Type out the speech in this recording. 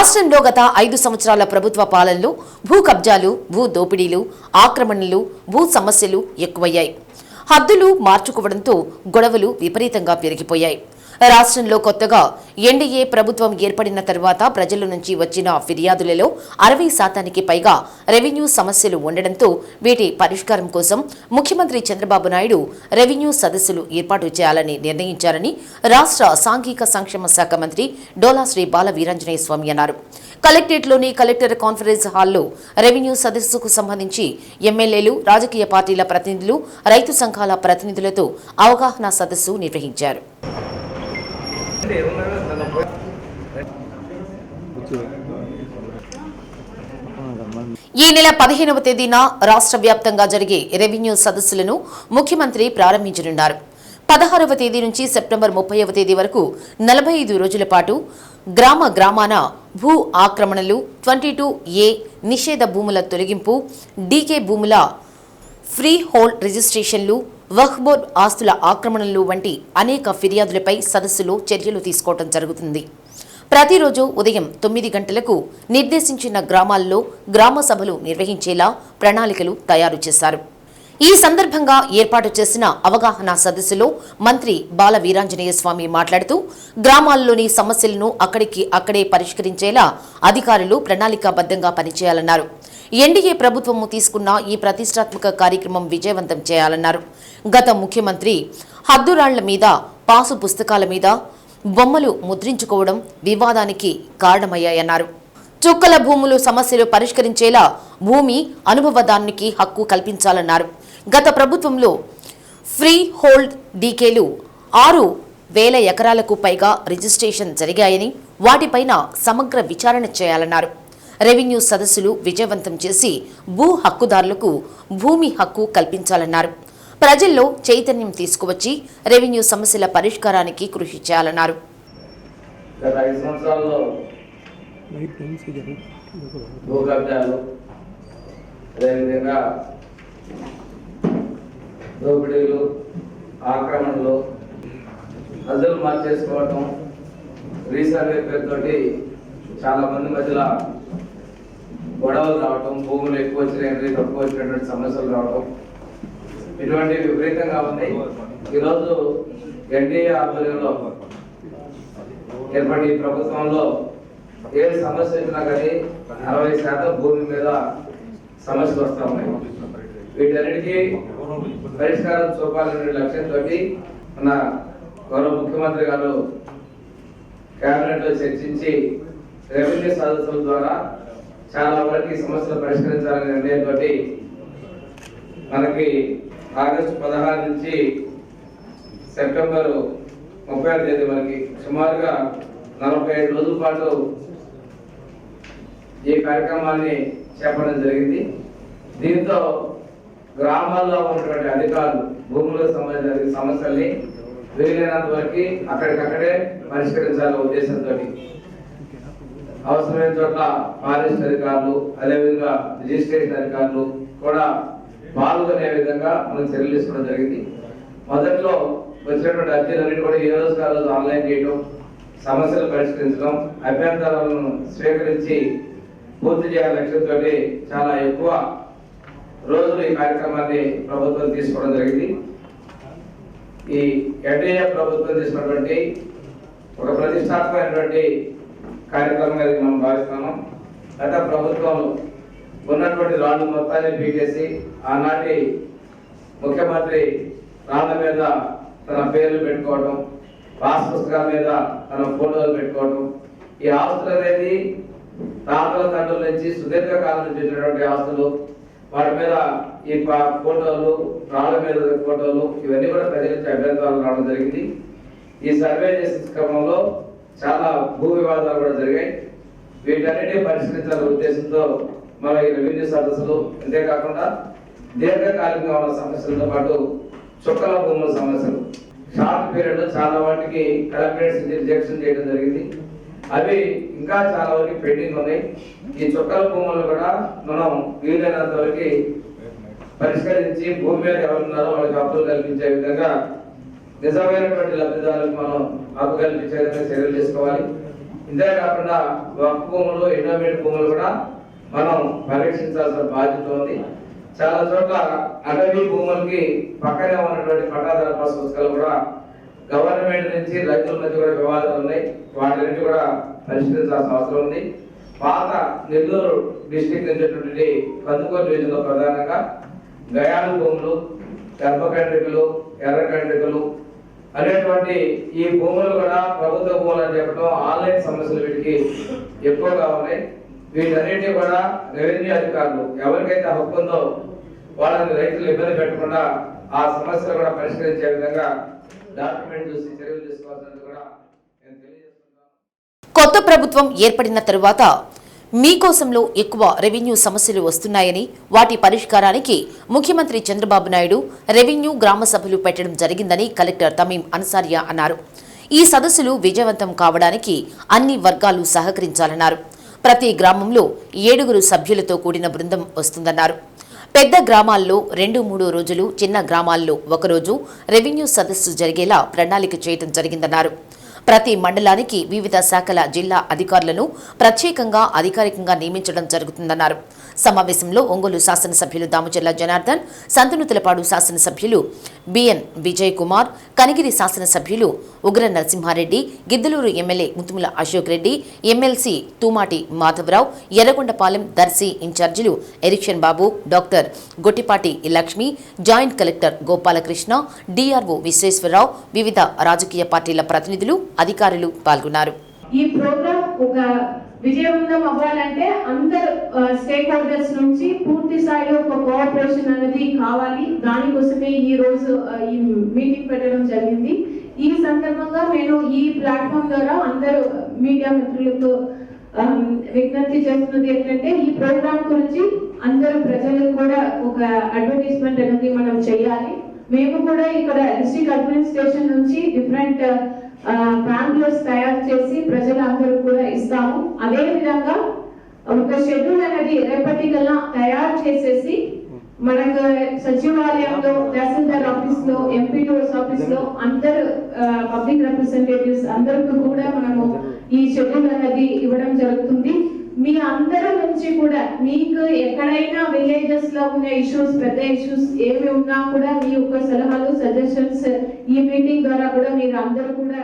రాష్ట్రంలో గత ఐదు సంవత్సరాల ప్రభుత్వ పాలనలో భూ కబ్జాలు భూ దోపిడీలు ఆక్రమణలు భూ సమస్యలు ఎక్కువయ్యాయి. హద్దులు మార్చుకోవడంతో గొడవలు విపరీతంగా పెరిగిపోయాయి. రాష్ట్రంలో కొత్తగా ఎన్డీఏ ప్రభుత్వం ఏర్పడిన తర్వాత ప్రజల నుంచి వచ్చిన ఫిర్యాదులలో అరవై శాతానికి పైగా రెవెన్యూ సమస్యలు ఉండడంతో వీటి పరిష్కారం కోసం ముఖ్యమంత్రి చంద్రబాబు నాయుడు రెవెన్యూ సదస్సులు ఏర్పాటు చేయాలని నిర్ణయించారని రాష్ట్ర సాంఘిక సంక్షేమ శాఖ మంత్రి డోలా శ్రీ బాల స్వామి అన్నారు. కలెక్టరేట్లోని కలెక్టర్ కాన్ఫరెన్స్ హాల్లో రెవెన్యూ సదస్సుకు సంబంధించి ఎమ్మెల్యేలు రాజకీయ పార్టీల ప్రతినిధులు రైతు సంఘాల ప్రతినిధులతో అవగాహన సదస్సు నిర్వహించారు. ఈ నెల పదిహేనవ తేదీన రాష్ట్ర వ్యాప్తంగా జరిగే రెవెన్యూ సదస్సులను ముఖ్యమంత్రి ప్రారంభించనున్నారు. పదహారవ తేదీ నుంచి సెప్టెంబర్ ముప్పైవ తేదీ వరకు నలభై ఐదు రోజుల పాటు గ్రామ గ్రామాన భూ ఆక్రమణలు ట్వంటీ టూ ఏ నిషేధ భూముల తొలగింపు డీకే భూముల ఫ్రీ హోల్డ్ రిజిస్ట్రేషన్లు వహ్బోర్డ్ ఆస్తుల ఆక్రమణలు వంటి అనేక ఫిర్యాదులపై సదస్సులో చర్యలు తీసుకోవడం జరుగుతుంది. ప్రతిరోజు ఉదయం తొమ్మిది గంటలకు నిర్దేశించిన గ్రామాల్లో గ్రామ సభలు నిర్వహించేలా ప్రణాళికలు తయారు చేశారు. ఈ సందర్భంగా ఏర్పాటు చేసిన అవగాహన సదస్సులో మంత్రి బాల వీరాంజనేయ స్వామి మాట్లాడుతూ గ్రామాల్లోని సమస్యలను అక్కడికి అక్కడే పరిష్కరించేలా అధికారులు ప్రణాళికాబద్ధంగా పనిచేయాలన్నారు. ఎన్డీఏ ప్రభుత్వము తీసుకున్న ఈ ప్రతిష్టాత్మక కార్యక్రమం విజయవంతం చేయాలన్నారు. గత ముఖ్యమంత్రి హద్దురాళ్ళ మీద పాసు పుస్తకాల మీద బొమ్మలు ముద్రించుకోవడం వివాదానికి కారణమయ్యాయన్నారు. చుక్కల భూములు సమస్యలు పరిష్కరించేలా భూమి అనుభవదానికి హక్కు కల్పించాలన్నారు. గత ప్రభుత్వంలో ఫ్రీ హోల్డ్ డీకేలు ఆరు వేల ఎకరాలకు పైగా రిజిస్ట్రేషన్ జరిగాయని వాటిపైన సమగ్ర విచారణ చేయాలన్నారు. రెవెన్యూ సదస్సులు విజయవంతం చేసి భూ హక్కుదారులకు భూమి హక్కు కల్పించాలన్నారు. ప్రజల్లో చైతన్యం తీసుకువచ్చి రెవెన్యూ సమస్యల పరిష్కారానికి కృషి చేయాలన్నారు. గత ఐదు సంవత్సరాల్లో భూ కబ్జాలు అదేవిధంగా దోపిడీలు ఆక్రమణలు హద్దులు మార్చేసుకోవటం రీసర్వే పేరుతోటి చాలా మంది మధ్యలో గొడవలు రావటం భూములు ఎక్కువ వచ్చినాయి తక్కువ వచ్చినటువంటి సమస్యలు రావటం. ఇటువంటి విపరీతంగా ఉన్నాయి. ఈరోజు ఎన్డీఏ ఆధ్వర్యంలో ఏర్పడి ప్రభుత్వంలో ఏ సమస్య వచ్చినా కానీ అరవై శాతం భూమి మీద సమస్యలు వస్తూ ఉన్నాయి. వీటన్నిటికీ పరిష్కారం చూపాలనే లక్ష్యంతో మన గౌరవ ముఖ్యమంత్రి గారు కేబినెట్లో చర్చించి రెవెన్యూ సదస్సుల ద్వారా చాలా వరకు ఈ సమస్యలు పరిష్కరించాలనే నిర్ణయంతో మనకి ఆగస్టు పదహారు నుంచి సెప్టెంబర్ ముప్పై తేదీ మనకి సుమారుగా నలభై ఐదు రోజుల పాటు ఈ కార్యక్రమాన్ని చేపట్టడం జరిగింది. దీంతో గ్రామాల్లో ఉన్నటువంటి అధికారులు భూములకు సంబంధించిన సమస్యల్ని వీలైనంత వరకు అక్కడికక్కడే పరిష్కరించాలనే ఉద్దేశంతో అవసరమైన చోట్ల ఫారెస్ట్ అధికారులు అదేవిధంగా రిజిస్ట్రేషన్ అధికారులు కూడా పాల్గొనే విధంగా మనం చర్యలు తీసుకోవడం జరిగింది. మొదట్లో వచ్చినటువంటి అర్జీలన్నిటి కూడా ఏ రోజు కాదు ఆన్లైన్ చేయడం సమస్యలు పరిష్కరించడం అభ్యంతరాలను స్వీకరించి పూర్తి చేయాల లక్ష్యంతో చాలా ఎక్కువ రోజులు ఈ కార్యక్రమాన్ని ప్రభుత్వం తీసుకోవడం జరిగింది. ఈ ఎన్డీఏ ప్రభుత్వం తీసుకున్నటువంటి ఒక ప్రతిష్టాత్మకమైనటువంటి కార్యక్రమంగా మనం భావిస్తున్నాం గత ప్రభుత్వంలో ఉన్నటువంటి రాళ్ళు మొత్తాన్ని పీకేసి ఆనాటి ముఖ్యమంత్రి రాళ్ళ మీద తన పేర్లు పెట్టుకోవడం పాస్ పుస్తకాల మీద తన ఫోటోలు పెట్టుకోవడం ఈ ఆస్తులు అనేది తాతల తండ్రుల నుంచి సుదీర్ఘకాలం నుంచి వచ్చినటువంటి ఆస్తులు వాటి మీద ఈ ఫోటోలు రాళ్ళ మీద ఫోటోలు ఇవన్నీ కూడా ప్రజల నుంచి అభ్యంతరాలు రావడం జరిగింది. ఈ సర్వే చేసిన క్రమంలో చాలా భూ వివాదాలు కూడా జరిగాయి. వీటన్నిటిని పరిశీలించాలనే ఉద్దేశంతో మన ఈ రెవెన్యూ సదస్సులు. అంతేకాకుండా దీర్ఘకాలికంగా ఉన్న సమస్యలతో పాటు చుక్కల భూముల సమస్యలు. షార్ట్ పీరియడ్ చాలా వాటికి కలెక్టరేట్స్ రిజెక్షన్ చేయడం జరిగింది. అవి ఇంకా చాలా వరకు పెండింగ్ ఉన్నాయి. ఈ చుక్కల భూములు కూడా మనం వీలైనంత వరకు పరిష్కరించి భూమి మీద ఎవరున్నారో వాళ్ళకి హక్కులు కల్పించే విధంగా నిజమైనటువంటి లబ్ధిదారులకు మనం హక్కు కల్పించే విధంగా చర్యలు తీసుకోవాలి. ఇంతే కాకుండా వక్ఫ్ భూములు ఎండోమెంట్ భూములు కూడా మనం పరీక్షించాల్సిన బాధ్యత ఉంది. చాలా చోట్ల అటవీ భూములకి పక్కనే ఉన్నటువంటి పట్టాదార పాస్ పుస్తకాలు కూడా గవర్నమెంట్ నుంచి రైతుల మధ్య కూడా వివాదాలు ఉన్నాయి. వాటిని కూడా పరిష్కరించాల్సిన అవసరం ఉంది. పాత నెల్లూరు డిస్టిక్ నుంచి కందుకూరు డివిజన్లో ప్రధానంగా గయాలు భూములు గర్భకండ్రికలు ఎర్ర కండ్రికలు అనేటువంటి ఈ భూములు కూడా ప్రభుత్వ భూములు అని చెప్పడం ఆన్లైన్ సమస్యలు వీటికి ఎక్కువగా ఉన్నాయి. వీటన్నిటిని కూడా రెవెన్యూ అధికారులు ఎవరికైతే హక్కు ఉందో వాళ్ళని రైతులు ఇబ్బంది పెట్టకుండా ఆ సమస్యలు కూడా పరిష్కరించే విధంగా డాక్యుమెంట్ చూసి చర్యలు తీసుకోవాల్సినది కూడా నేను తెలియజేస్తున్నాను. కొత్త ప్రభుత్వం ఏర్పడిన తరువాత మీకోసంలో ఎక్కువ రెవెన్యూ సమస్యలు వస్తున్నాయని వాటి పరిష్కారానికి ముఖ్యమంత్రి చంద్రబాబు నాయుడు రెవెన్యూ గ్రామ సభలు పెట్టడం జరిగిందని కలెక్టర్ తమీం అన్సారియా అన్నారు. ఈ సదస్సులు విజయవంతం కావడానికి అన్ని వర్గాలు సహకరించాలన్నారు. ప్రతి గ్రామంలో ఏడుగురు సభ్యులతో కూడిన బృందం వస్తుందన్నారు. పెద్ద గ్రామాల్లో రెండు మూడు రోజులు చిన్న గ్రామాల్లో ఒకరోజు రెవెన్యూ సదస్సు జరిగేలా ప్రణాళిక చేయడం జరిగిందన్నారు. ప్రతి మండలానికి వివిధ శాఖల జిల్లా అధికారులను ప్రత్యేకంగా అధికారికంగా నియమించడం జరుగుతుందన్నారు. సమావేశంలో ఒంగోలు శాసనసభ్యులు దామచర్ల జనార్దన్ సంతనుతలపాడు శాసనసభ్యులు బిఎన్ విజయ్ కుమార్ కనిగిరి శాసనసభ్యులు ఉగ్ర నరసింహారెడ్డి గిద్దలూరు ఎమ్మెల్యే ముతుముల అశోక్ రెడ్డి ఎమ్మెల్సీ తూమాటి మాధవరావు ఎర్రగొండపాలెం దర్శి ఇన్ఛార్జీలు Erixion Babu doctor Gottipati Lakshmi joint collector Gopalakrishna DRO Visweswara Rao వివిధ రాజకీయ పార్టీల ప్రతినిధులు అధికారులు పాల్గొన్నారు. ఈ ప్రోగ్రామ్ ఒక విజయవంతం అవ్వాలంటే అందరు స్టేక్ హోల్డర్స్ నుంచి పూర్తి స్థాయిలో ఒక కోఆపరేషన్ అనేది కావాలి. దానికోసమే ఈ రోజు ఈ మీటింగ్ పెట్టడం జరిగింది. ఈ సందర్భంగా నేను ఈ ప్లాట్ఫామ్ ద్వారా అందరు మీడియా మిత్రులతో విజ్ఞప్తి చేస్తున్నది ఏంటంటే ఈ ప్రోగ్రామ్ గురించి అందరు ప్రజలకు కూడా ఒక అడ్వర్టైజ్మెంట్ అనేది మనం చేయాలి. మేము కూడా ఇక్కడ డిస్ట్రిక్ట్ అడ్మినిస్ట్రేషన్ నుంచి డిఫరెంట్ ప్యాంప్లెట్స్ తయారు చేసి ప్రజలందరూ కూడా ఇస్తాము. అదే విధంగా ఒక షెడ్యూల్ అనేది రేపటికల్లా తయారు చేసేసి మనకు సచివాలయంలో తహసీల్దార్ ఆఫీస్లో ఎంపీడీఓస్ ఆఫీస్లో అందరు పబ్లిక్ రిప్రజెంటేటివ్స్ అందరికి కూడా మనము ఈ షెడ్యూల్ అనేది ఇవ్వడం జరుగుతుంది. మీ అందరి నుంచి కూడా మీకు ఎక్కడైనా విలేజెస్లో ఉన్న ఇష్యూస్ పెద్ద ఇష్యూస్ ఏమి ఉన్నా కూడా మీ యొక్క సలహాలు సజెషన్స్ ఈ మీటింగ్ ద్వారా కూడా మీరు అందరూ కూడా